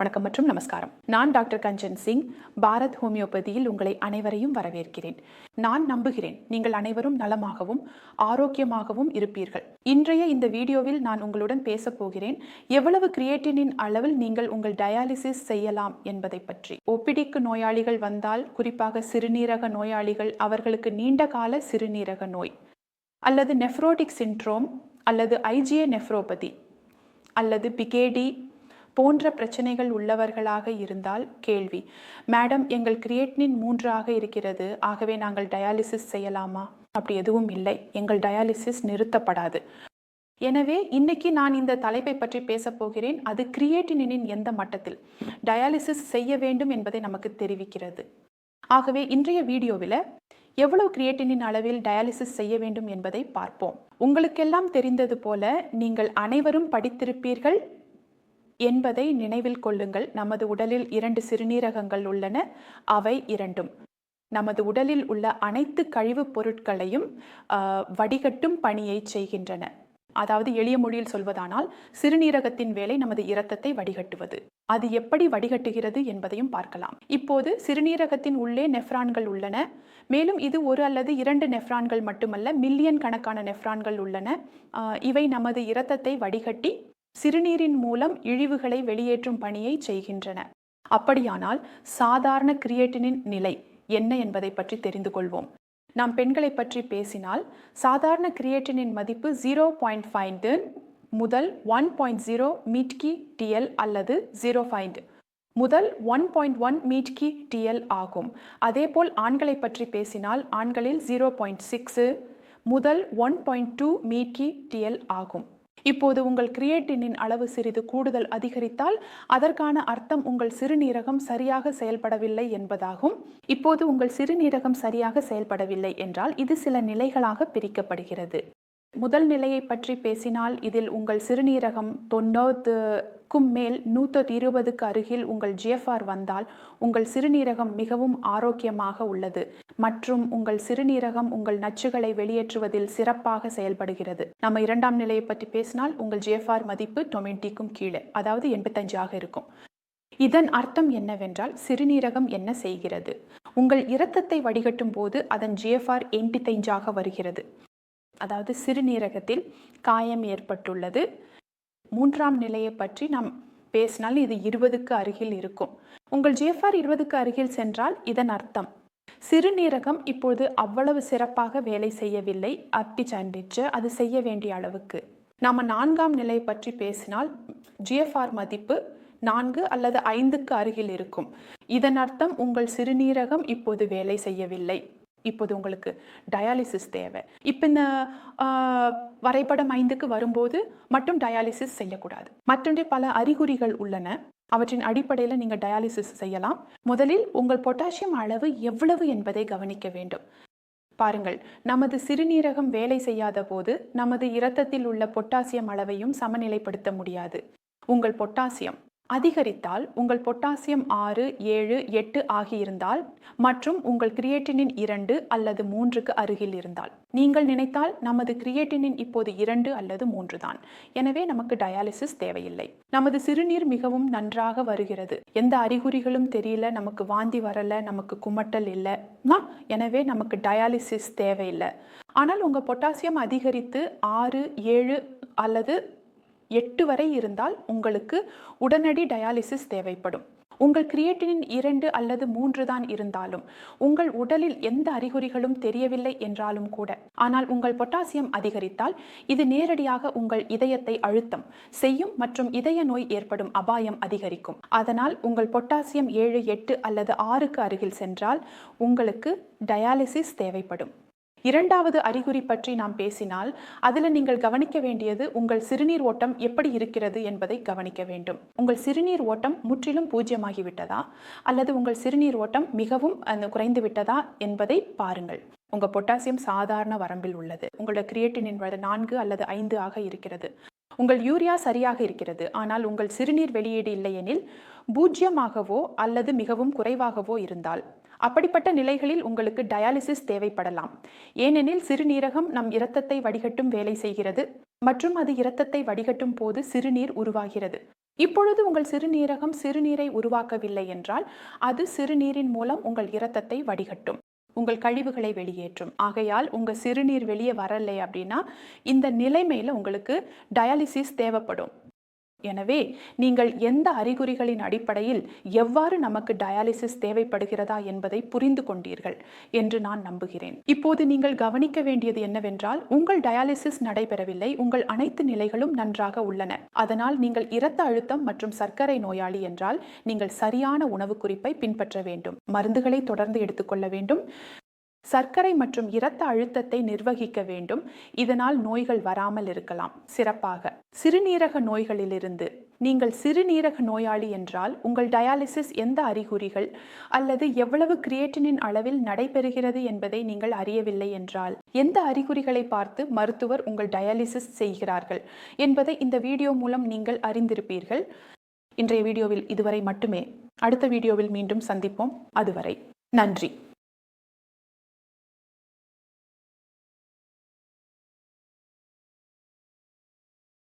வணக்கம் மற்றும் நமஸ்காரம். நான் டாக்டர் கஞ்சன் சிங் பாரத் ஹோமியோபதியில் உங்களை அனைவரையும் வரவேற்கிறேன். நான் நம்புகிறேன் நீங்கள் அனைவரும் நலமாகவும் ஆரோக்கியமாகவும் இருப்பீர்கள். இன்றைய இந்த வீடியோவில் நான் உங்களுடன் பேசப்போகிறேன் எவ்வளவு கிரியேட்டினின் அளவில் நீங்கள் உங்கள் டயாலிசிஸ் செய்யலாம் என்பதை பற்றி. ஒப்பிடிக்கு நோயாளிகள் வந்தால் குறிப்பாக சிறுநீரக நோயாளிகள் அவர்களுக்கு நீண்ட கால சிறுநீரக நோய் அல்லது நெஃப்ரோட்டிக் சிண்ட்ரோம் அல்லது ஐஜிஏ நெஃப்ரோபதி அல்லது பிகேடி போன்ற பிரச்சனைகள் உள்ளவர்களாக இருந்தால் கேள்வி. மேடம் எங்கள் கிரியேட்னின் மூன்றாக இருக்கிறது. ஆகவே நாங்கள் டயாலிசிஸ் செய்யலாமா? அப்படி எதுவும் இல்லை. எங்கள் டயாலிசிஸ் நிறுத்தப்படாது. எனவே இன்னைக்கு நான் இந்த தலைப்பை பற்றி பேசப் போகிறேன். அது கிரியேட்டினின் எந்த மட்டத்தில்? டயாலிசிஸ் செய்ய வேண்டும் என்பதை நமக்கு தெரிவிக்கிறது. ஆகவே இன்றைய வீடியோவில் எவ்வளவு கிரியேட்டினின் அளவில் டயாலிசிஸ் செய்ய வேண்டும் என்பதை பார்ப்போம். உங்களுக்கெல்லாம் தெரிந்தது போல நீங்கள் அனைவரும் படித்திருப்பீர்கள். என்பதை நினைவில் கொள்ளுங்கள். நமது உடலில் இரண்டு சிறுநீரகங்கள் உள்ளன. அவை இரண்டும். நமது உடலில் உள்ள அனைத்து கழிவுப் பொருட்களையும் வடிகட்டும் பணியை செய்கின்றன. அதாவது எளிய மொழியில் சொல்வதானால் சிறுநீரகத்தின் வேலை நமது இரத்தத்தை வடிகட்டுவது. அது எப்படி வடிகட்டுகிறது என்பதையும் பார்க்கலாம். இப்போது சிறுநீரகத்தின் உள்ளே நெஃப்ரான்கள் உள்ளன. மேலும் இது ஒரு அல்லது இரண்டு நெஃப்ரான்கள் மட்டுமல்ல மில்லியன் கணக்கான நெஃப்ரான்கள் உள்ளன. இவை நமது இரத்தத்தை வடிகட்டி சிறுநீரின் மூலம் இழிவுகளை வெளியேற்றும் பணியை செய்கின்றன. அப்படியானால் சாதாரண கிரியேட்டினின் நிலை என்ன என்பதை பற்றி தெரிந்து கொள்வோம். நாம் பெண்களை பற்றி பேசினால் சாதாரண கிரியேட்டினின் மதிப்பு ஜீரோ பாயிண்ட் ஃபைந்து முதல் ஒன் பாயிண்ட் ஜீரோ மீட்கி டிஎல் அல்லது ஜீரோ ஃபைண்ட் முதல் ஒன் பாயிண்ட் ஒன் மீட்கி டிஎல் ஆகும். அதேபோல் ஆண்களை பற்றி பேசினால் ஆண்களில் ஜீரோ பாயிண்ட் சிக்ஸு முதல் ஒன் பாயிண்ட் டூ மீட்கி டிஎல் ஆகும். இப்போது உங்கள் கிரியேட்டினின் அளவு சிறிது கூடுதல் அதிகரித்தால் அதற்கான அர்த்தம் உங்கள் சிறுநீரகம் சரியாக செயல்படவில்லை என்பதாகும். இப்போது உங்கள் சிறுநீரகம் சரியாக செயல்படவில்லை என்றால் இது சில நிலைகளாக பிரிக்கப்படுகிறது. முதல் நிலையை பற்றி பேசினால் இதில் உங்கள் சிறுநீரகம் தொண்ணூறுக்கும் மேல் நூற்றி இருபதுக்கு அருகில் உங்கள் ஜிஎஃப்ஆர் வந்தால் உங்கள் சிறுநீரகம் மிகவும் ஆரோக்கியமாக உள்ளது. மற்றும் உங்கள் சிறுநீரகம் உங்கள் நச்சுகளை வெளியேற்றுவதில் சிறப்பாக செயல்படுகிறது. நம்ம இரண்டாம் நிலையை பற்றி பேசினால் உங்கள் ஜிஎஃப்ஆர் மதிப்பு டொமெண்டிக்கும் கீழே அதாவது எண்பத்தஞ்சாக இருக்கும். இதன் அர்த்தம் என்னவென்றால் சிறுநீரகம் என்ன செய்கிறது? உங்கள் இரத்தத்தை வடிகட்டும் போது அதன் ஜிஎஃப்ஆர் எண்பத்தைஞ்சாக வருகிறது. அதாவது சிறுநீரகத்தில் காயம் ஏற்பட்டுள்ளது. மூன்றாம் நிலையை பற்றி நாம் பேசினால் இது இருபதுக்கு அருகில் இருக்கும். உங்கள் ஜிஎஃப்ஆர் இருபதுக்கு அருகில் சென்றால் இதன் அர்த்தம். சிறுநீரகம் இப்பொழுது அவ்வளவு சிறப்பாக வேலை செய்யவில்லை. அப்படி சண்டிச்சு அது செய்ய வேண்டிய அளவுக்கு. நாம் நான்காம் நிலை பற்றி பேசினால் ஜிஎஃப்ஆர் மதிப்பு நான்கு அல்லது ஐந்துக்கு அருகில் இருக்கும். இதன் அர்த்தம் உங்கள் சிறுநீரகம் இப்போது வேலை செய்யவில்லை. இப்போது உங்களுக்கு டயாலிசிஸ் தேவை. இப்போ இந்த வரைபடம் ஐந்துக்கு வரும்போது மட்டும் டயாலிசிஸ் செய்யக்கூடாது. மற்றொன்று பல அறிகுறிகள் உள்ளன. அவற்றின் அடிப்படையில் நீங்கள் டயாலிசிஸ் செய்யலாம். முதலில் உங்கள் பொட்டாசியம் அளவு எவ்வளவு என்பதை கவனிக்க வேண்டும். பாருங்கள் நமது சிறுநீரகம் வேலை செய்யாத போது நமது இரத்தத்தில் உள்ள பொட்டாசியம் அளவையும் சமநிலைப்படுத்த முடியாது. உங்கள் பொட்டாசியம் அதிகரித்தால் உங்கள் பொட்டாசியம் ஆறு ஏழு எட்டு ஆகியிருந்தால் மற்றும் உங்கள் கிரியேட்டினின் இரண்டு அல்லது மூன்றுக்கு அருகில் இருந்தால். நீங்கள் நினைத்தால் நமது கிரியேட்டினின் இப்போது இரண்டு அல்லது மூன்று தான். எனவே நமக்கு டயாலிசிஸ் தேவையில்லை. நமது சிறுநீர் மிகவும் நன்றாக வருகிறது. எந்த அறிகுறிகளும் தெரியல நமக்கு வாந்தி வரல நமக்கு குமட்டல் இல்லை. எனவே நமக்கு டயாலிசிஸ் தேவையில்லை. ஆனால் உங்கள் பொட்டாசியம் அதிகரித்து ஆறு ஏழு அல்லது எட்டு வரை இருந்தால் உங்களுக்கு உடனடி டயாலிசிஸ் தேவைப்படும். உங்கள் கிரியேட்டினின் இரண்டு அல்லது மூன்று தான் இருந்தாலும் உங்கள் உடலில் எந்த அறிகுறிகளும் தெரியவில்லை என்றாலும் கூட. ஆனால் உங்கள் பொட்டாசியம் அதிகரித்தால் இது நேரடியாக உங்கள் இதயத்தை அழுத்தம் செய்யும் மற்றும் இதய நோய் ஏற்படும் அபாயம் அதிகரிக்கும். அதனால் உங்கள் பொட்டாசியம் ஏழு எட்டு அல்லது ஆறுக்கு அருகில் சென்றால் உங்களுக்கு டயாலிசிஸ் தேவைப்படும். இரண்டாவது அறிகுறி பற்றி நாம் பேசினால் அதில் நீங்கள் கவனிக்க வேண்டியது உங்கள் சிறுநீர் ஓட்டம் எப்படி இருக்கிறது என்பதை கவனிக்க வேண்டும். உங்கள் சிறுநீர் ஓட்டம் முற்றிலும் பூஜ்யமாகிவிட்டதா? அல்லது உங்கள் சிறுநீர் ஓட்டம் மிகவும் அந்த, குறைந்து விட்டதா என்பதை பாருங்கள். உங்கள் பொட்டாசியம் சாதாரண வரம்பில் உள்ளது. உங்களோட கிரியேட்டினின் வர நான்கு அல்லது ஐந்து ஆக இருக்கிறது. உங்கள் யூரியா சரியாக இருக்கிறது. ஆனால் உங்கள் சிறுநீர் வெளியீடு இல்லையெனில் பூஜ்யமாகவோ அல்லது மிகவும் குறைவாகவோ இருந்தால் அப்படிப்பட்ட நிலைகளில் உங்களுக்கு டயாலிசிஸ் தேவைப்படலாம். ஏனெனில் சிறுநீரகம் நம் இரத்தத்தை வடிகட்டும் வேலை செய்கிறது மற்றும் அது இரத்தத்தை வடிகட்டும் போது சிறுநீர் உருவாகிறது. இப்பொழுது உங்கள் சிறுநீரகம் சிறுநீரை உருவாக்கவில்லை என்றால் அது சிறுநீரின் மூலம் உங்கள் இரத்தத்தை வடிகட்டும். உங்கள் கழிவுகளை வெளியேற்றும். ஆகையால் உங்கள் சிறுநீர் வெளியே வரலை அப்படின்னா இந்த நிலைமையில் உங்களுக்கு டயாலிசிஸ் தேவைப்படும். எனவே நீங்கள் எந்த அறிகுறிகளின் அடிப்படையில் எவ்வாறு நமக்கு டயாலிசிஸ் தேவைப்படுகிறதா என்பதை புரிந்து கொண்டீர்கள் என்று நான் நம்புகிறேன். இப்போது நீங்கள் கவனிக்க வேண்டியது என்னவென்றால் உங்கள் டயாலிசிஸ் நடைபெறவில்லை உங்கள் அனைத்து நிலைகளும் நன்றாக உள்ளன. அதனால் நீங்கள் இரத்த அழுத்தம் மற்றும் சர்க்கரை நோயாளி என்றால் நீங்கள் சரியான உணவு குறிப்பை பின்பற்ற வேண்டும் மருந்துகளை தொடர்ந்து எடுத்துக்கொள்ள வேண்டும். சர்க்கரை மற்றும் இரத்த அழுத்தத்தை நிர்வகிக்க வேண்டும். இதனால் நோய்கள் வராமல் இருக்கலாம். சிறப்பாக. சிறுநீரக நோய்களிலிருந்து. நீங்கள் சிறுநீரக நோயாளி என்றால் உங்கள் டயாலிசிஸ் எந்த அறிகுறிகள் அல்லது எவ்வளவு கிரியேட்டினின் அளவில் நடைபெறுகிறது என்பதை நீங்கள் அறியவில்லை என்றால் எந்த அறிகுறிகளை பார்த்து மருத்துவர் உங்கள் டயாலிசிஸ் செய்கிறார்கள் என்பதை இந்த வீடியோ மூலம் நீங்கள் அறிந்திருப்பீர்கள். இன்றைய வீடியோவில் இதுவரை மட்டுமே. அடுத்த வீடியோவில் மீண்டும் சந்திப்போம். அதுவரை நன்றி.